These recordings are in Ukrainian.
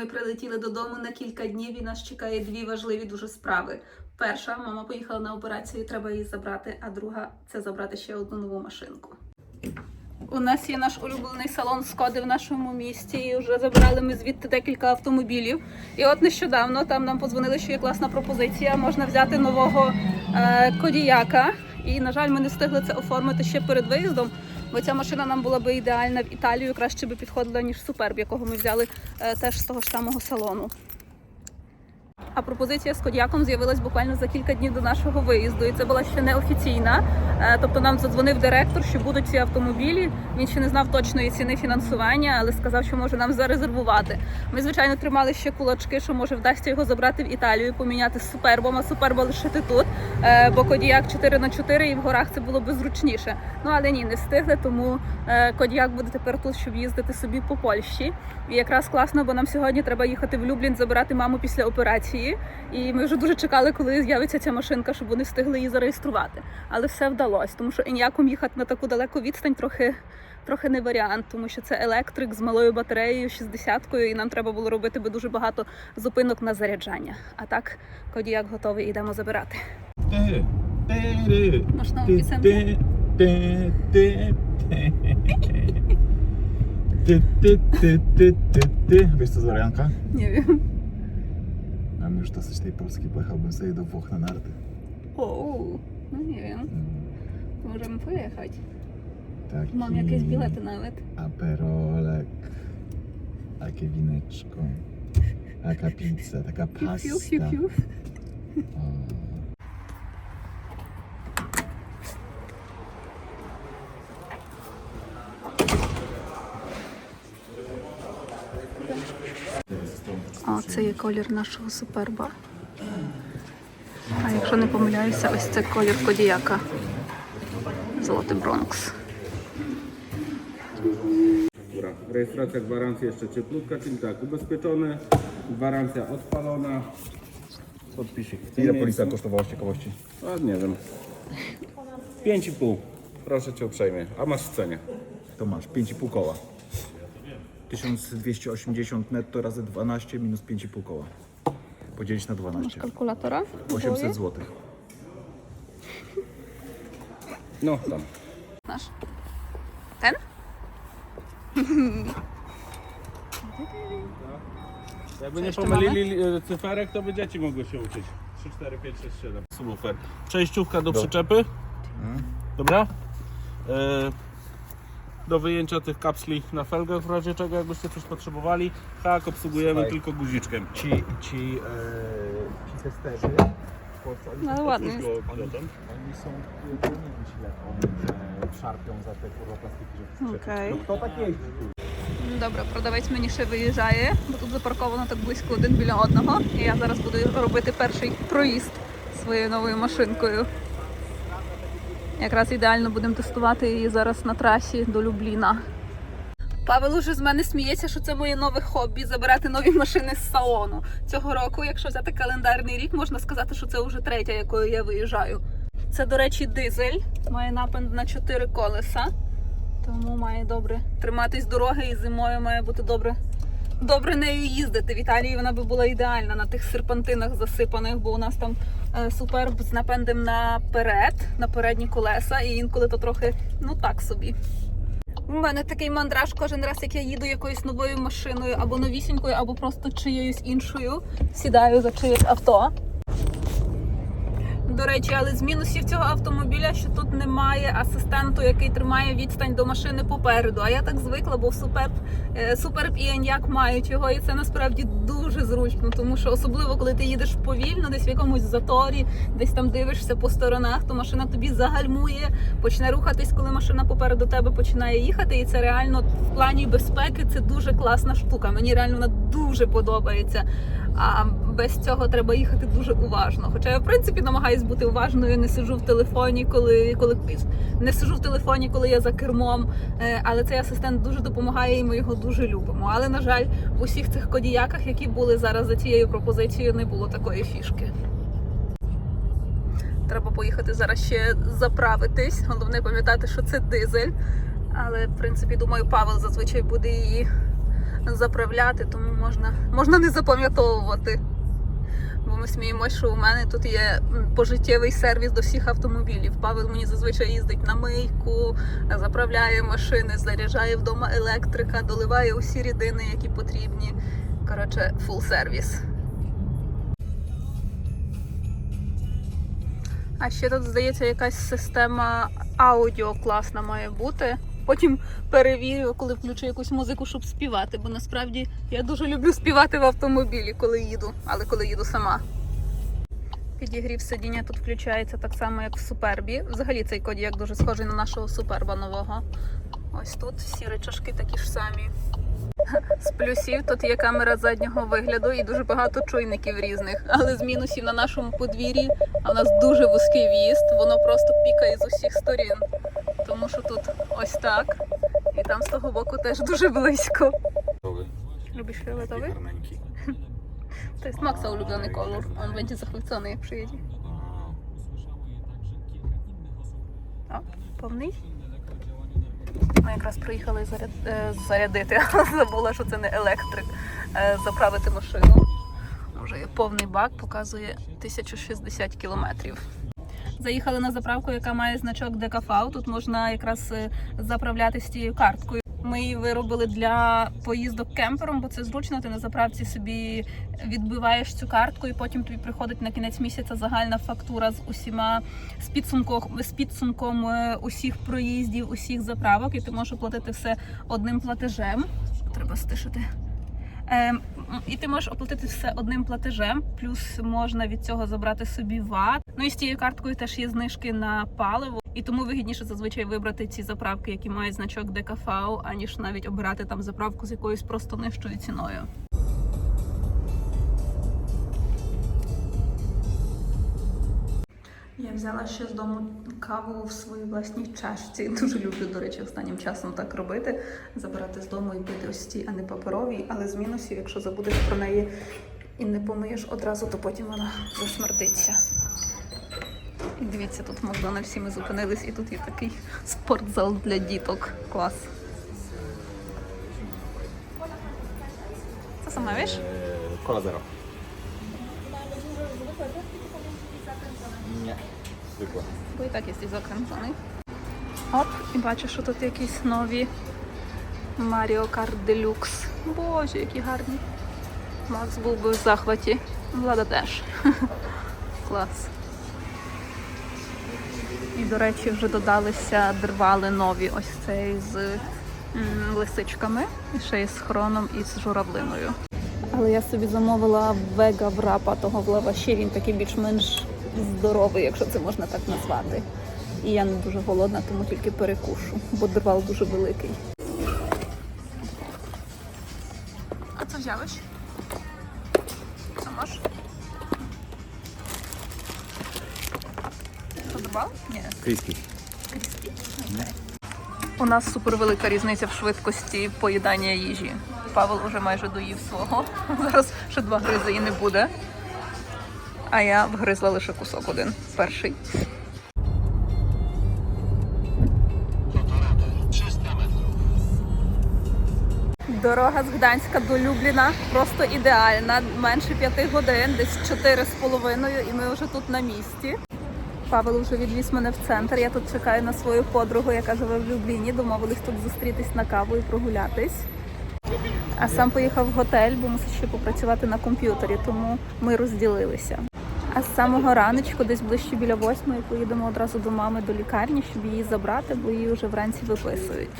Ми прилетіли додому на кілька днів і нас чекає дві важливі дуже справи. Перша, мама поїхала на операцію, треба її забрати, а друга це забрати ще одну нову машинку. У нас є наш улюблений салон Скоди в нашому місті. І вже забрали ми звідти декілька автомобілів. І от нещодавно там нам подзвонили, що є класна пропозиція. Можна взяти нового е, кодіяка. І, на жаль, ми не встигли це оформити ще перед виїздом, бо ця машина нам була би ідеальна в Італію, краще би підходила, ніж суперб, якого ми взяли е, теж з того ж самого салону. А пропозиція з Кодіаком з'явилась буквально за кілька днів до нашого виїзду, і це була ще не офіційна. Е, Тобто нам задзвонив директор, що будуть ці автомобілі. Він ще не знав точної ціни фінансування, але сказав, що може нам зарезервувати. Ми, звичайно, тримали ще кулачки, що може вдасться його забрати в Італію, поміняти з супербом, а суперба лишити тут. Е, Бо Кодіак 4 на 4 і в горах це було би зручніше. Ну але ні, не встигли, тому е, Кодіак буде тепер тут, щоб їздити собі по Польщі. І якраз класно, бо нам сьогодні треба їхати в Люблін забирати маму після операції. І ми вже дуже чекали, коли з'явиться ця машинка, щоб вони встигли її зареєструвати. Але все вдалося, тому що ініяком їхати на таку далеку відстань трохи. Трохи не варіант, тому що це електрик з малою батареєю, 60-кою, і нам треба було робити би дуже багато зупинок на заряджання. А так, Кодіяк готовий, йдемо забирати. Ty, ty, Masz nową ty, piosenkę? ty, ty, ty, ty. Ty, ty, Mam już dosyć tej Polski, pojechałbym sobie do Włoch na narty. O, no nie wiem. To możemy pojechać. Taki Mam jakieś bilety nawet. Aperolek, takie wineczko, taka pizza, taka Fiu, pasta. fiu, fiu, fiu. O. це є колір нашого суперба. А якщо не помиляюся, ось це колір Кодіяка. Золотий Бронкс. Dobra, rejestracja gwarancji jeszcze cieplutka, czyli tak, ubezpieczony, gwarancja odpalona, podpisik w Ile tym polisa miejscu. kosztowała z ciekawości? A, nie wiem. 5,5. Proszę Cię uprzejmie. A masz w cenie. To masz 5,5 koła. 1280 netto razy 12 minus 5,5 koła. Podzielić na 12. Kalkulatora? 800 zł. No, tam. Nasz. Ten? Jakby nie jeszcze pomylili e, cyferek, to by dzieci mogły się uczyć. 3, 4, 5, 6, 7. Subwoofer. Przejściówka do przyczepy. Dobra? E, do wyjęcia tych kapsli na felgę w razie czego jakbyście coś potrzebowali. Tak, obsługujemy Słuchaj. tylko guziczkiem. Ci, ci, e, ci testerzy w Polsce, oni, No są, ładny jest. oni są, nie wiem ile oni e, szarpią za te kurwa plastiki, żeby przyczepić. Okej. No kto tak jeździ? Добре, продавець мені ще виїжджає, бо тут запарковано так близько один біля одного. І я зараз буду робити перший проїзд своєю новою машинкою. Якраз ідеально будемо тестувати її зараз на трасі до Любліна. Павел уже з мене сміється, що це моє нове хобі забирати нові машини з салону. Цього року, якщо взяти календарний рік, можна сказати, що це вже третя, якою я виїжджаю. Це, до речі, дизель, має напад на 4 колеса. Тому має добре триматись дороги і зимою має бути добре. Добре нею їздити. В Італії вона би була ідеальна на тих серпантинах засипаних, бо у нас там е, суперб з напендом наперед, на передні колеса, і інколи то трохи ну так собі. У мене такий мандраж кожен раз, як я їду якоюсь новою машиною, або новісінькою, або просто чиєюсь іншою. Сідаю за чиєсь авто. До речі, але з мінусів цього автомобіля, що тут немає асистенту, який тримає відстань до машини попереду. А я так звикла, бо в Суперб, е, Суперб і Еняк мають його, і це насправді дуже зручно, тому що особливо коли ти їдеш повільно, десь в якомусь заторі, десь там дивишся по сторонах, то машина тобі загальмує, почне рухатись, коли машина попереду тебе починає їхати. І це реально в плані безпеки це дуже класна штука. Мені реально вона дуже подобається. А без цього треба їхати дуже уважно. Хоча я в принципі намагаюсь бути уважною, не сиджу в телефоні, коли коли не сиджу в телефоні, коли я за кермом. Е, Але цей асистент дуже допомагає, і ми його дуже любимо. Але на жаль, в усіх цих кодіяках, які були зараз за цією пропозицією, не було такої фішки. Треба поїхати зараз ще заправитись. Головне пам'ятати, що це дизель. Але в принципі, думаю, Павел зазвичай буде її заправляти, тому можна, можна не запам'ятовувати. Бо ми сміємося, що у мене тут є пожиттєвий сервіс до всіх автомобілів. Павел мені зазвичай їздить на мийку, заправляє машини, заряджає вдома електрика, доливає усі рідини, які потрібні. Коротше, фул сервіс. А ще тут, здається, якась система аудіо класна має бути. Потім перевірю, коли включу якусь музику, щоб співати. Бо насправді я дуже люблю співати в автомобілі, коли їду, але коли їду сама. Підігрів сидіння тут включається так само, як в супербі. Взагалі цей кодіак дуже схожий на нашого суперба нового. Ось тут всі речашки такі ж самі. З плюсів тут є камера заднього вигляду і дуже багато чуйників різних. Але з мінусів на нашому подвір'ї, а в нас дуже вузький в'їзд, воно просто пікає з усіх сторін. Тому що тут ось так, і там з того боку теж дуже близько. Fioletowy? Garnenki. To jest Maxa ulubiony kolor. On będzie zachwycony jak przyjedzie. O, повний. Ми якраз приїхали заряд... е, зарядити. Забула, що це не електрик. Е, Заправити машину. Вже є повний бак, показує 1060 кілометрів. Заїхали на заправку, яка має значок ДКФ. Тут можна якраз е, заправляти з цією карткою. Ми її виробили для поїздок кемпером, бо це зручно. Ти на заправці собі відбиваєш цю картку, і потім тобі приходить на кінець місяця загальна фактура з усіма з підсумком з підсумком е, усіх проїздів, усіх заправок, і ти можеш оплатити все одним платежем. Треба стишити. Ем, і ти можеш оплатити все одним платежем, плюс можна від цього забрати собі ват. Ну і з тією карткою теж є знижки на паливо. І тому вигідніше зазвичай вибрати ці заправки, які мають значок ДКФ, аніж навіть обирати там заправку з якоюсь просто нижчою ціною. Я взяла ще з дому каву в своїй власній чашці. Дуже люблю, до речі, останнім часом так робити. Забирати з дому і пити ось ці, а не паперові. Але з мінусів, якщо забудеш про неї і не помиєш одразу, то потім вона засмертиться. І дивіться, тут в Макдональдсі ми зупинились, і тут є такий спортзал для діток. Клас. Zamawiasz? Eee, Cola zero. Nie. Zwykłe. Бо і так jesteś zakręcony. Оп, і бачу, що тут якісь нові Mario Kart Deluxe. Боже, які гарні. Макс був би в захваті. Влада теж. Клас. І, до речі, вже додалися дрвали нові ось цей з лисичками, і ще й з хроном і з журавлиною. Але я собі замовила вега врапа того в лаваші. Він такий більш-менш здоровий, якщо це можна так назвати. І я не дуже голодна, тому тільки перекушу, бо дрвал дуже великий. А це взявиш? Це можеш? Дрвал? Ні. Crispy. У нас супервелика різниця в швидкості поїдання їжі. Павел уже майже доїв свого. Зараз ще два гризи і не буде. А я вгризла лише кусок один. Перший. Дорога з Гданська до Любліна просто ідеальна. Менше п'яти годин, десь чотири з половиною, і ми вже тут на місці. Павел вже відвіз мене в центр. Я тут чекаю на свою подругу, яка живе в Любліні. Домовились тут зустрітись на каву і прогулятись. А сам поїхав в готель, бо мусить ще попрацювати на комп'ютері, тому ми розділилися. А з самого раночку, десь ближче біля восьмої, поїдемо одразу до мами до лікарні, щоб її забрати, бо її вже вранці виписують.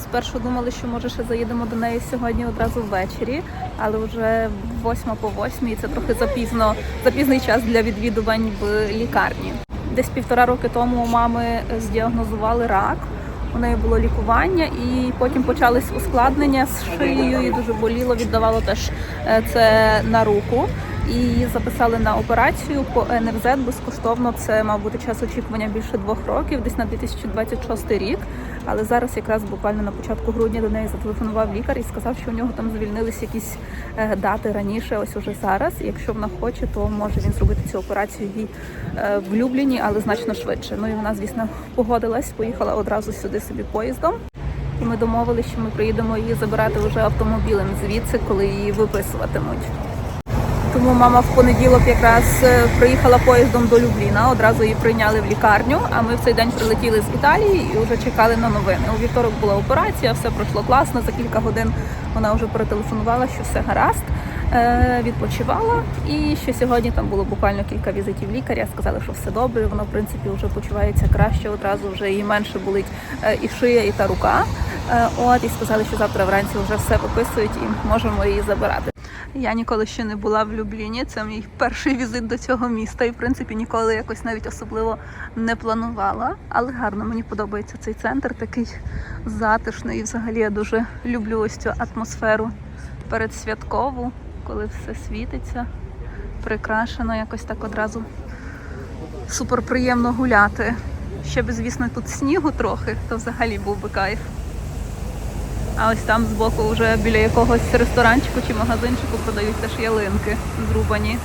Спершу думали, що може ще заїдемо до неї сьогодні одразу ввечері, але вже восьма по восьмій це трохи запізно, запізний час для відвідувань в лікарні. Десь півтора роки тому у мами здіагнозували рак. У неї було лікування, і потім почались ускладнення з шиєю, і дуже боліло, віддавало теж е, це на руку. І записали на операцію по НРЗ безкоштовно. Це мав бути час очікування більше двох років, десь на 2026 рік. Але зараз, якраз буквально на початку грудня, до неї зателефонував лікар і сказав, що у нього там звільнились якісь е, дати раніше, ось уже зараз. Якщо вона хоче, то може він зробити цю операцію їй е, в Любліні, але значно швидше. Ну і вона, звісно, погодилась, поїхала одразу сюди собі поїздом. І ми домовилися, що ми приїдемо її забирати вже автомобілем звідси, коли її виписуватимуть. Тому мама в понеділок якраз е, приїхала поїздом до Любліна. Одразу її прийняли в лікарню. А ми в цей день прилетіли з Італії і вже чекали на новини. У вівторок була операція, все пройшло класно. За кілька годин вона вже перетелефонувала, що все гаразд. Е, відпочивала, і ще сьогодні там було буквально кілька візитів лікаря. Сказали, що все добре. Вона в принципі вже почувається краще. Одразу вже їй менше болить е, і шия, і та рука. От і сказали, що завтра вранці вже все виписують і можемо її забирати. Я ніколи ще не була в Любліні. Це мій перший візит до цього міста. І в принципі ніколи якось навіть особливо не планувала. Але гарно мені подобається цей центр, такий затишний. І взагалі я дуже люблю ось цю атмосферу передсвяткову, коли все світиться, прикрашено, якось так одразу супер приємно гуляти. Ще б, звісно, тут снігу трохи, то взагалі був би кайф. А ось там збоку вже біля якогось ресторанчику чи магазинчику продають теж ялинки зрубані.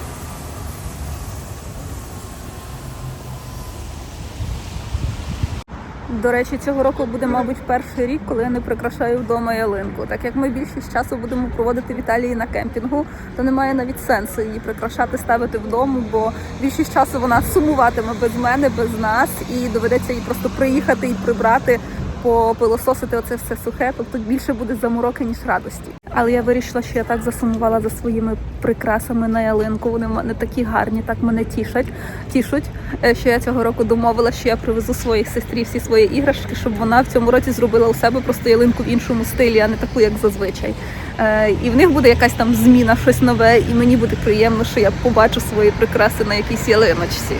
До речі, цього року буде, мабуть, перший рік, коли я не прикрашаю вдома ялинку. Так як ми більшість часу будемо проводити в Італії на кемпінгу, то немає навіть сенсу її прикрашати, ставити вдома, бо більшість часу вона сумуватиме без мене, без нас, і доведеться їй просто приїхати і прибрати попилососити оце все сухе, тобто більше буде замороки, ніж радості. Але я вирішила, що я так засумувала за своїми прикрасами на ялинку. Вони в мене такі гарні, так мене тішать, тішуть. е, Що я цього року домовила, що я привезу своїй сестрі всі свої іграшки, щоб вона в цьому році зробила у себе просто ялинку в іншому стилі, а не таку, як зазвичай. Е, І в них буде якась там зміна, щось нове, і мені буде приємно, що я побачу свої прикраси на якійсь ялиночці.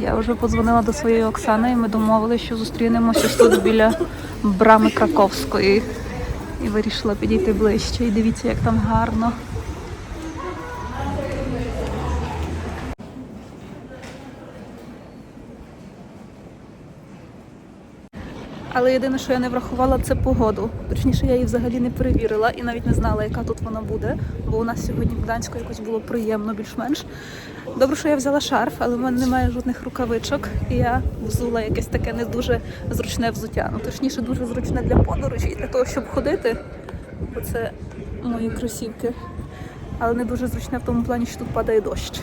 Я вже подзвонила до своєї Оксани, і ми домовилися, що зустрінемося тут біля брами Краковської. І вирішила підійти ближче. І дивіться, як там гарно. Але єдине, що я не врахувала, це погоду. Точніше, я її взагалі не перевірила і навіть не знала, яка тут вона буде. Бо у нас сьогодні в Гданську якось було приємно, більш-менш. Добре, що я взяла шарф, але в мене немає жодних рукавичок, і я взула якесь таке не дуже зручне взуття. Ну точніше, дуже зручне для подорожі і для того, щоб ходити. Бо це мої кросівки. Але не дуже зручне в тому плані, що тут падає дощ.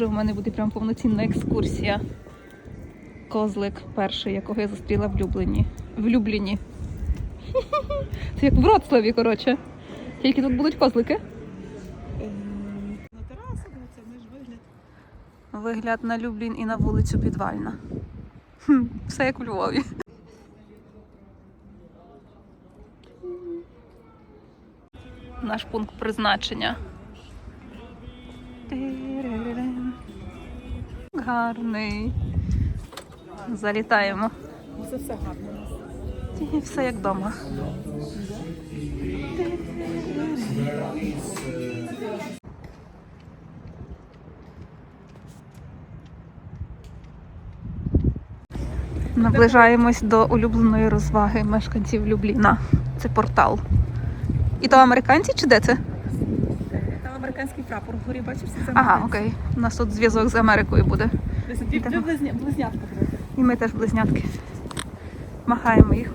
Боже, в мене буде прям повноцінна екскурсія. Козлик перший, якого я зустріла в Люблені. В Любліні. Це як в Вроцлаві, коротше. Тільки тут будуть козлики. На терасу, ну це ми ж вигляд. Вигляд на Люблін і на вулицю Підвальна. Хм, Все як у Львові. Наш пункт призначення. Гарний. Залітаємо. Це все гарно. І все як вдома. Наближаємось до улюбленої розваги мешканців Любліна. Це портал. І то американці чи де це? Американський прапор вгорі, бачиш, це Ага, окей. У нас тут зв'язок з Америкою буде. Близня, близнятка. І ми теж близнятки. Махаємо їх.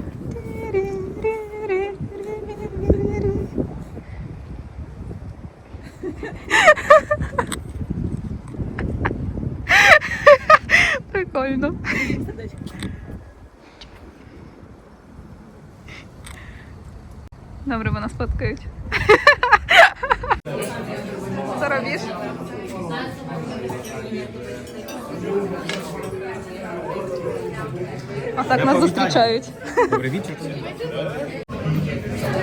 Прикольно. Добре, мене споткають. Що робиш? А так нас зустрічають. Добрий вечір.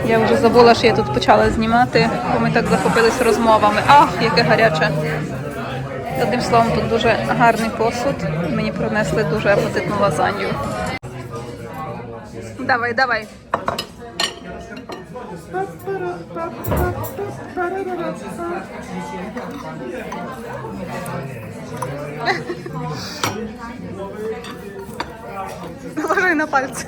Я вже забула, що я тут почала знімати, бо ми так захопились розмовами. Ах, яке гаряче. Одним словом, тут дуже гарний посуд. Мені принесли дуже апетитну лазанью. Давай, давай. Наложи на пальці.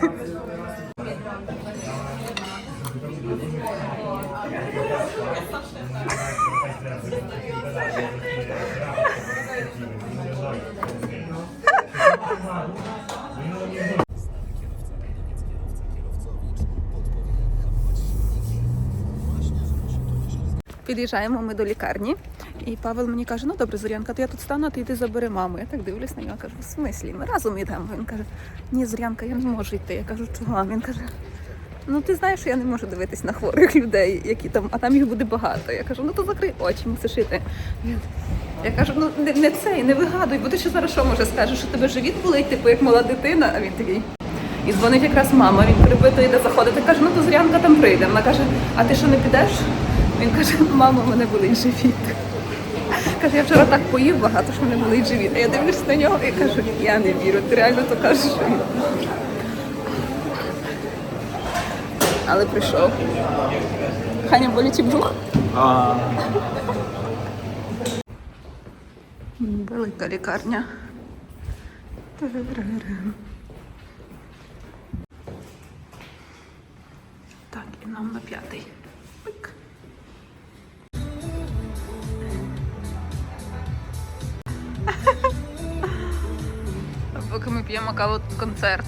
Під'їжджаємо ми до лікарні і Павел мені каже: ну добре, Зорянка, то я тут стану, а ти йди забери маму. Я так дивлюсь на нього, кажу, в смислі, ми разом йдемо. Він каже, ні, Зорянка, я не можу йти. Я кажу, чого? Він каже, ну ти знаєш, що я не можу дивитись на хворих людей, які там, а там їх буде багато. Я кажу, ну то закрий очі, мусиш іти. Я кажу, ну не, не цей, не вигадуй, бо ти ще зараз що може скажеш, що тебе живіт болить, типу як мала дитина, а він такий. І дзвонить якраз мама, він перепитує, де заходити. Каже, ну то Зорянка там прийде. Вона каже, а ти що не підеш? Він каже, мамо, в мене болить живіт. Каже, я вчора так поїв багато, що мене болить живіт. А я дивлюсь на нього і кажу, я не вірю, ти реально то кажеш. що він. Але прийшов. Ханя і брух. Велика лікарня. Так, і нам на п'ятий. П'ємо каву концерт.